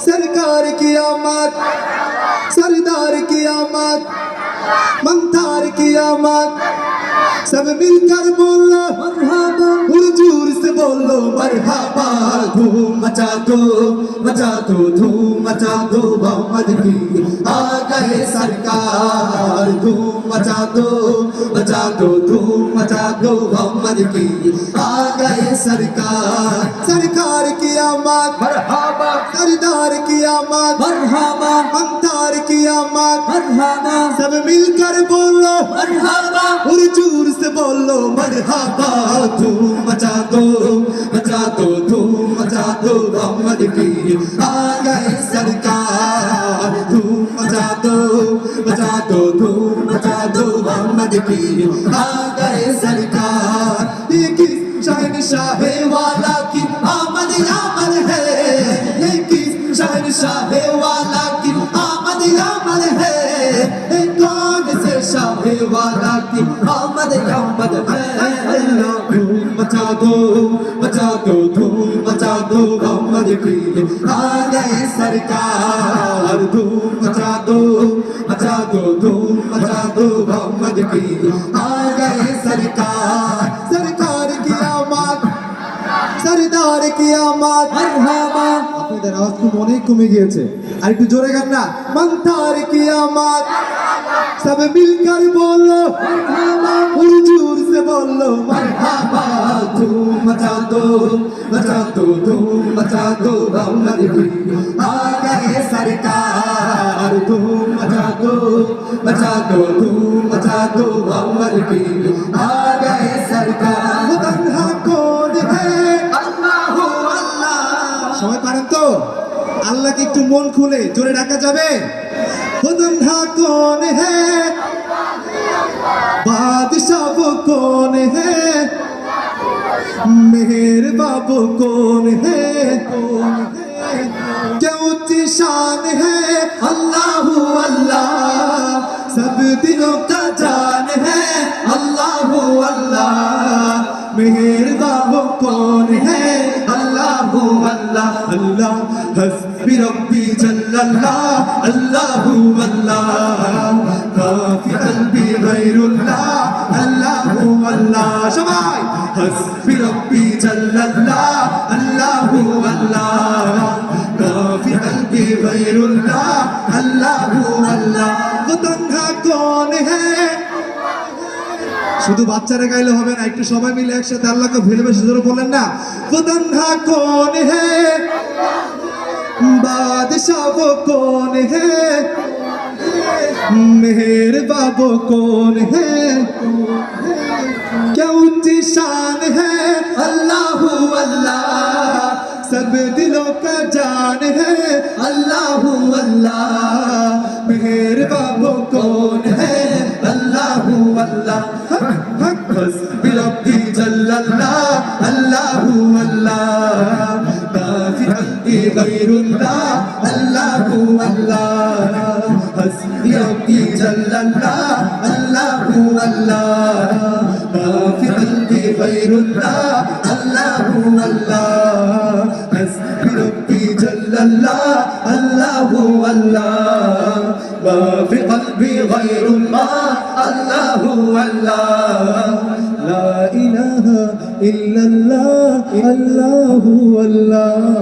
सरकार की आमद सरदार की आमद मंथार की आमद सब मिलकर बोलो मरहबा جور سے بولو مرحبا دھوم مچا دو مچا دو دھوم مچا دو محمد کی آ سرکار۔ دھوم مچا دو مچا دو دھوم مچا دو محمد کی آ سرکار۔ سرکار کی آمد مرحبا۔ سردار کی آمد مرحبا۔ ہمدار کی آمد۔ مرحبا۔ سب مل کر بولو مرحبا۔ حضور بولو، مرحبا دھوم مچا دو مچا دو دھوم مچا دو، محمد کی آ گئے سرکار۔ دھوم مچا دو مچا دو دھوم مچا دو، محمد کی آ گئے سرکار۔ یہ کس شہن شاہ والا کی آمد یامد ہے؟ یہ کس شہن شاہ والا کی आमद आमद है अल्लाह धूम मचा दो मचा दो धूम मचा दो मोहम्मद की आ गए सरकार धूम मचा दो मचा दो धूम मचा दो मोहम्मद की आ गए सरकार सरकार की आमद सरदार की आमद मरहबा আপনাদের আওয়াজ খুব অনেক কমে গিয়েছে আর একটু জোরে গান না মন্থার কি আমার সব মিলকর বলো হুজুর সে বলো মারহাবা ধুম মচা দো ধুম মচা দো মোহাম্মদ কি আ গয়ে সরকার ধুম মচা দো মচা দো ধুম মচা দো মোহাম্মদ কি আ গয়ে সরকার সবাই পারেন তো? আল্লাহকে একটু মন খুলে জোরে ডাকা যাবে? خدا کون ہے؟ بادشاہ وہ کون ہے؟ مہر بابو کون ہے؟ کیا اچھی شان ہے؟ اللہ اللہ، سب دلوں کا جان ہے، اللہ اللہ، مہر بابو کون ہے؟ আল্লাহ, হাসবি রব্বি জাল্লাল্লাহ, আল্লাহু আল্লাহ, কাফি কলবি গায়রুল্লাহ, আল্লাহু আল্লাহ, সবাই, হাসবি রব্বি জাল্লাল্লাহ, আল্লাহু আল্লাহ, কাফি কলবি গায়রুল্লাহ, আল্লাহু আল্লাহ। কতঙ্গা কোন হ্যায় শুধু বাচ্চারা গাইলে হবে না একটু সবাই মিলে একসাথে আল্লাহকে ভালোবেসে জোরে বলেন না খুদন্হা কোন হে বাদশাহ वो कौन है मेहर बाबो कौन है क्या ऊंची शान है अल्लाह अल्लाह सब दिलों का जान है अल्लाह अल्लाह मेहर আল্লাহ, হক হসবি রব্বি জাল্লাল্লাহ, আল্লাহু আল্লাহ। কাফি গায়রুল্লাহ, আল্লাহু আল্লাহ। হসবি রব্বি জাল্লাল্লাহ, আল্লাহু আল্লাহ। কাফি গায়রুল্লাহ, আল্লাহু আল্লাহ। হসবি রব্বি الله الله الله ما في قلبي غير الله الله الله لا إله إلا الله الله الله